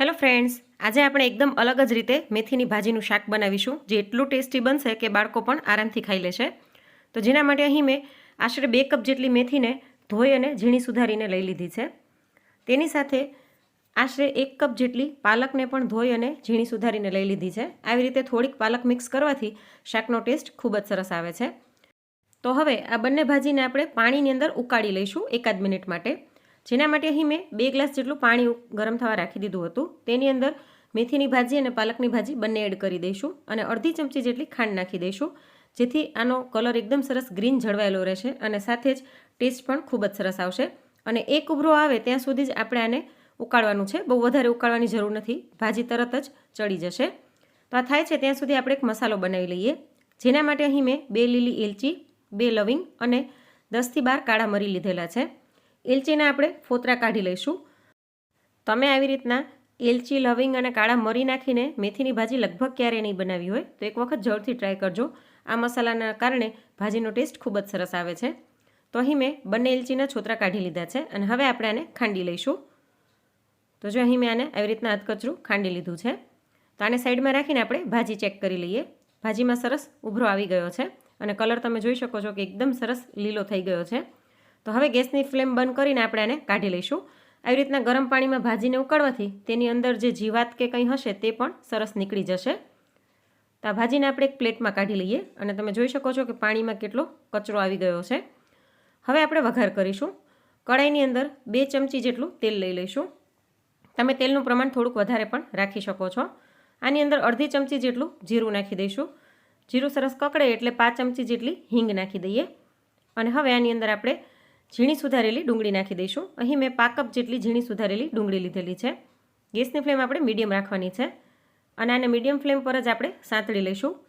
Hello friends, આજે આપણે એકદમ અલગ જ રીતે મેથીની ભાજીનું શાક બનાવીશું, જે એટલું ટેસ્ટી બનશે કે બાળકો પણ આરામથી ખાઈ લેશે. તો જેના માટે અહીં મેં આશરે બે કપ જેટલી મેથીને ધોઈ અને ઝીણી સુધારીને લઈ લીધી છે. તેની સાથે આશરે એક કપ જેટલી પાલકને પણ ધોઈ અને ઝીણી સુધારીને લઈ લીધી છે. આવી રીતે થોડીક પાલક મિક્સ કરવાથી શાકનો ટેસ્ટ ખૂબ જ સરસ આવે છે. તો હવે આ બંને ભાજીને આપણે પાણીની અંદર ઉકાળી લઈશું એકાદ મિનિટ માટે. જેના માટે અહીં મેં બે ગ્લાસ જેટલું પાણી ગરમ થવા રાખી દીધું હતું. તેની અંદર મેથીની ભાજી અને પાલકની ભાજી બંને એડ કરી દઈશું અને અડધી ચમચી જેટલી ખાંડ નાખી દઈશું. જેથી આનો કલર એકદમ સરસ ગ્રીન જળવાયેલો રહેશે અને સાથે જ ટેસ્ટ પણ ખૂબ જ સરસ આવશે. અને એક ઉભરો આવે ત્યાં સુધી જ આપણે આને ઉકાળવાનું છે. બહુ વધારે ઉકાળવાની જરૂર નથી. ભાજી તરત જ ચડી જશે. તો આ થાય છે. ત્યાં સુધી આપણે એક મસાલો બનાવી લઈએ. જેના માટે અહીં મેં બે લીલી એલચી, બે લવિંગ અને દસથી બાર કાળા મરી લીધેલા છે. એલચીના આપણે ફોતરા કાઢી લઈશું. તમે આવી રીતના એલચી, લવિંગ અને કાળા મરી નાખીને મેથીની ભાજી લગભગ ક્યારેય નહીં બનાવી હોય, તો એક વખત જરૂરથી ટ્રાય કરજો. આ મસાલાના કારણે ભાજીનો ટેસ્ટ ખૂબ જ સરસ આવે છે. તો અહીં મેં બંને એલચીના છોતરા કાઢી લીધા છે અને હવે આપણે આને ખાંડી લઈશું. તો જો અહીં મેં આને આવી રીતના અધકચરું ખાંડી લીધું છે, તો આને સાઈડમાં રાખીને આપણે ભાજી ચેક કરી લઈએ. ભાજીમાં સરસ ઉભરો આવી ગયો છે અને કલર તમે જોઈ શકો છો કે એકદમ સરસ લીલો થઈ ગયો છે. તો હવે ગેસની ફ્લેમ બંધ કરીને આપણે આને કાઢી લઈશું. આવી રીતના ગરમ પાણીમાં ભાજીને ઉકાળવાથી તેની અંદર જે જીવાત કે કંઈ હશે તે પણ સરસ નીકળી જશે. તો આ ભાજીને આપણે એક પ્લેટમાં કાઢી લઈએ અને તમે જોઈ શકો છો કે પાણીમાં કેટલો કચરો આવી ગયો છે. હવે આપણે વઘાર કરીશું. કડાઈની અંદર બે ચમચી જેટલું તેલ લઈ લઈશું. તમે તેલનું પ્રમાણ થોડુંક વધારે પણ રાખી શકો છો. આની અંદર અડધી ચમચી જેટલું જીરું નાખી દઈશું. જીરું સરસ કકડે એટલે પાંચ ચમચી જેટલી હિંગ નાખી દઈએ. અને હવે આની અંદર આપણે ઝીણી સુધારેલી ડુંગળી નાખી દઈશું. અહીં મેં પાંચ કપ જેટલી ઝીણી સુધારેલી ડુંગળી લીધેલી છે. ગેસની ફ્લેમ આપણે મીડિયમ રાખવાની છે. અને આને મીડિયમ ફ્લેમ પર જ આપણે સાંતળી લઈશું.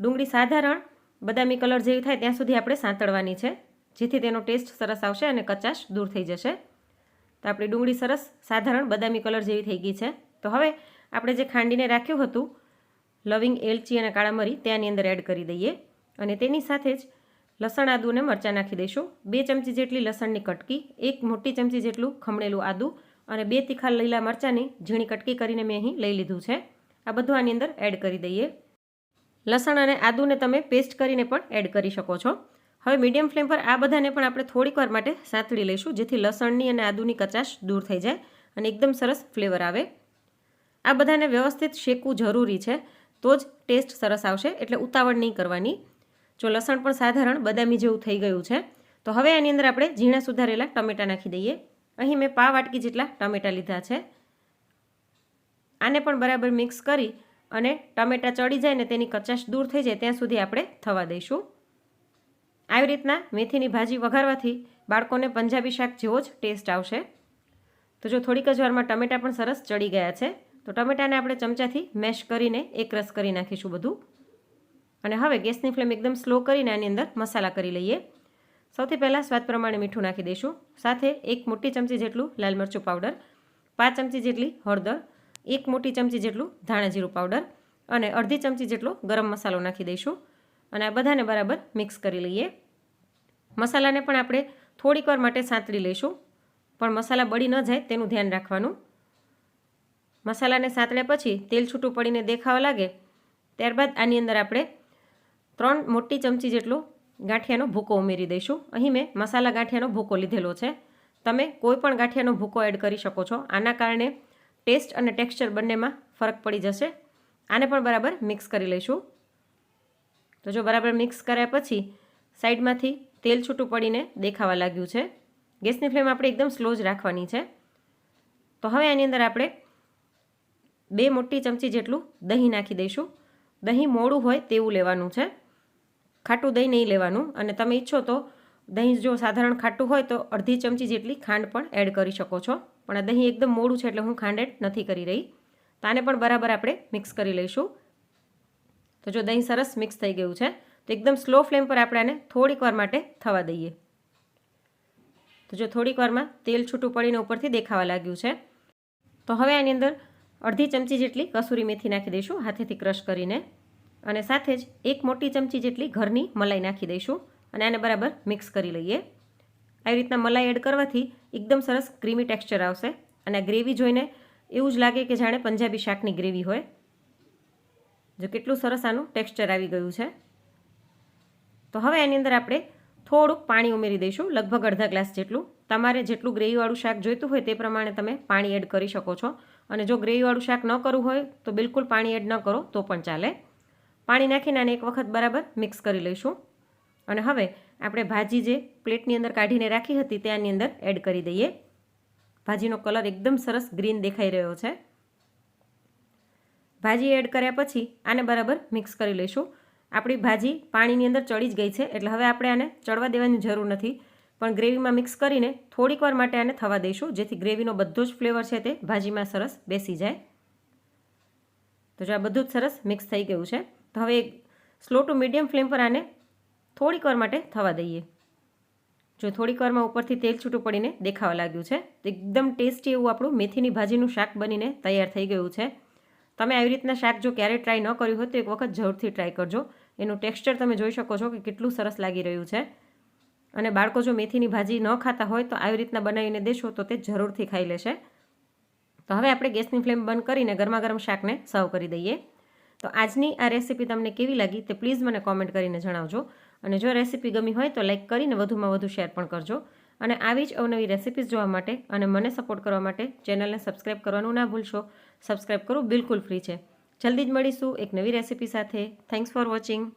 ડુંગળી સાધારણ, બદામી કલર જેવી થાય ત્યાં સુધી આપણે સાંતળવાની છે. જેથી તેનો ટેસ્ટ સરસ આવશે અને કચાશ દૂર થઈ જશે. તો આપણી ડુંગળી સરસ સાધારણ, બદામી કલર જેવી થઈ ગઈ છે. તો હવે આપણે જે ખાંડીને રાખ્યું હતું, લવિંગ, એલચી અને કાળા મરી, ત્યાંની અંદર એડ કરી દઈએ. અને તેની સાથે જ લસણ આદુને મરચાં નાખી દઈશું. બે ચમચી જેટલી લસણની કટકી, એક મોટી ચમચી જેટલું ખમણેલું આદુ અને બે તીખા લીલા મરચાંની ઝીણી કટકી કરીને મેં અહીં લઈ લીધું છે. આ બધું આની અંદર એડ કરી દઈએ. લસણ અને આદુને તમે પેસ્ટ કરીને પણ એડ કરી શકો છો. હવે મીડિયમ ફ્લેમ પર આ બધાને પણ આપણે થોડીક વાર માટે સાંતળી લઈશું, જેથી લસણની અને આદુની કચાશ દૂર થઈ જાય અને એકદમ સરસ ફ્લેવર આવે. આ બધાને વ્યવસ્થિત શેકવું જરૂરી છે, તો જ ટેસ્ટ સરસ આવશે, એટલે ઉતાવળ નહીં કરવાની. જો લસણ પણ સાધારણ બદામી જેવું થઈ ગયું છે, તો હવે આની અંદર આપણે ઝીણા સુધારેલા ટમેટાં નાખી દઈએ. અહીં મેં પા વાટકી જેટલા ટમેટાં લીધા છે. આને પણ બરાબર મિક્સ કરી અને ટમેટાં ચડી જાય ને તેની કચાશ દૂર થઈ જાય ત્યાં સુધી આપણે થવા દઈશું. આવી રીતના મેથીની ભાજી વઘારવાથી બાળકોને પંજાબી શાક જેવો જ ટેસ્ટ આવશે. તો જો થોડીક જ વારમાં ટમેટાં પણ સરસ ચડી ગયા છે, તો ટમેટાને આપણે ચમચાથી મેશ કરીને એક રસ કરી નાખીશું બધું. અને હવે ગેસની ફ્લેમ એકદમ સ્લો કરીને આની અંદર મસાલા કરી લઈએ. સૌથી પહેલાં સ્વાદ પ્રમાણે મીઠું નાખી દઈશું. સાથે એક મોટી ચમચી જેટલું લાલ મરચું પાવડર, પાંચ ચમચી જેટલી હળદર, એક મોટી ચમચી જેટલું ધાણા જીરું પાવડર અને અડધી ચમચી જેટલો ગરમ મસાલો નાખી દઈશું. અને આ બધાને બરાબર મિક્સ કરી લઈએ. મસાલાને પણ આપણે થોડીક વાર માટે સાંતળી લઈશું. પણ મસાલા બળી ન જાય તેનું ધ્યાન રાખવાનું. મસાલાને સાંતળ્યા પછી તેલ છૂટું પડીને દેખાવા લાગે, ત્યારબાદ આની અંદર આપણે ત્રણ મોટી ચમચી જેટલો ગાંઠિયાનો ભૂકો ઉમેરી દઈશું. અહીં મેં મસાલા ગાંઠિયાનો ભૂકો લીધેલો છે. તમે કોઈ પણ ગાંઠિયાનો ભૂકો એડ કરી શકો છો. આના કારણે ટેસ્ટ અને ટેક્સચર બંનેમાં ફરક પડી જશે. આને પણ બરાબર મિક્સ કરી લઈશું. તો જો બરાબર મિક્સ કર્યા પછી સાઈડમાંથી તેલ છૂટું પડીને દેખાવા લાગ્યું છે. ગેસની ફ્લેમ આપણે એકદમ સ્લો જ રાખવાની છે. તો હવે આની અંદર આપણે બે મોટી ચમચી જેટલું દહીં નાખી દઈશું. દહીં મોડું હોય તેવું લેવાનું છે. ખાટું દહીં નહીં લેવાનું. અને તમે ઈચ્છો તો દહીં જો સાધારણ ખાટું હોય તો અડધી ચમચી જેટલી ખાંડ પણ એડ કરી શકો છો. પણ આ દહીં એકદમ મોડું છે એટલે હું ખાંડ એડ નથી કરી રહી. તો આને પણ બરાબર આપણે મિક્સ કરી લઈશું. તો જો દહીં સરસ મિક્સ થઈ ગયું છે, તો એકદમ સ્લો ફ્લેમ પર આપણે આને થોડીક વાર માટે થવા દઈએ. તો જો થોડીક વારમાં તેલ છૂટું પડીને ઉપરથી દેખાવા લાગ્યું છે. તો હવે આની અંદર અડધી ચમચી જેટલી કસૂરી મેથી નાખી દઈશું, હાથેથી ક્રશ કરીને. અને સાથે જ એક મોટી ચમચી જેટલી ઘરની મલાઈ નાખી દઈશું અને આને બરાબર મિક્સ કરી લઈએ. આવી રીતના મલાઈ એડ કરવાથી એકદમ સરસ ક્રીમી ટેક્સચર આવશે અને આ ગ્રેવી જોઈને એવું જ લાગે કે જાણે પંજાબી શાકની ગ્રેવી હોય. જો કેટલું સરસ આનું ટેક્સચર આવી ગયું છે. તો હવે એની અંદર આપણે થોડુંક પાણી ઉમેરી દઈશું, લગભગ અડધા ગ્લાસ જેટલું. તમારે જેટલું ગ્રેવીવાળું શાક જોઈતું હોય તે પ્રમાણે તમે પાણી એડ કરી શકો છો. અને જો ગ્રેવીવાળું શાક ન કરવું હોય તો બિલકુલ પાણી એડ ન કરો, તો પણ ચાલે. પાણી નાખીને આને એક વખત બરાબર મિક્સ કરી લઈશું. અને હવે આપણે ભાજી જે પ્લેટની અંદર કાઢીને રાખી હતી ત્યાંની અંદર એડ કરી દઈએ. ભાજીનો કલર એકદમ સરસ ગ્રીન દેખાઈ રહ્યો છે. ભાજી એડ કર્યા પછી આને બરાબર મિક્સ કરી લઈશું. આપણી ભાજી પાણીની અંદર ચડી જ ગઈ છે, એટલે હવે આપણે આને ચડવા દેવાની જરૂર નથી. પણ ગ્રેવીમાં મિક્સ કરીને થોડીક વાર માટે આને થવા દઈશું, જેથી ગ્રેવીનો બધો જ ફ્લેવર છે તે ભાજીમાં સરસ બેસી જાય. તો જો આ બધું જ સરસ મિક્સ થઈ ગયું છે. તો હવે સ્લો ટુ મીડિયમ ફ્લેમ પર આને થોડીક વાર માટે થવા દઈએ. જો થોડીક વારમાં ઉપરથી તેલ છૂટું પડીને દેખાવા લાગ્યું છે, તો એકદમ ટેસ્ટી એવું આપણું મેથીની ભાજીનું શાક બનીને તૈયાર થઈ ગયું છે. તમે આવી રીતના શાક જો ક્યારેય ટ્રાય ન કર્યું હોય તો એક વખત જરૂરથી ટ્રાય કરજો. એનું ટેક્સચર તમે જોઈ શકો છો કે કેટલું સરસ લાગી રહ્યું છે. અને બાળકો જો મેથીની ભાજી ન ખાતા હોય તો આવી રીતના બનાવીને દેશો તો તે જરૂરથી ખાઈ લેશે. તો હવે આપણે ગેસની ફ્લેમ બંધ કરીને ગરમા ગરમ શાકને સર્વ કરી દઈએ. તો આજની આ રેસીપી તમને કેવી લાગી તે પ્લીઝ મને કોમેન્ટ કરીને જણાવજો. અને જો રેસીપી ગમી હોય તો લાઇક કરીને વધુમાં વધુ શેર પણ કરજો. અને આવી જ અવનવી રેસીપીઝ જોવા માટે અને મને સપોર્ટ કરવા માટે ચેનલને સબસ્ક્રાઈબ કરવાનું ના ભૂલશો. સબસ્ક્રાઈબ કરવું બિલકુલ ફ્રી છે. જલ્દી જ મળીશું એક નવી રેસીપી સાથે. Thanks for watching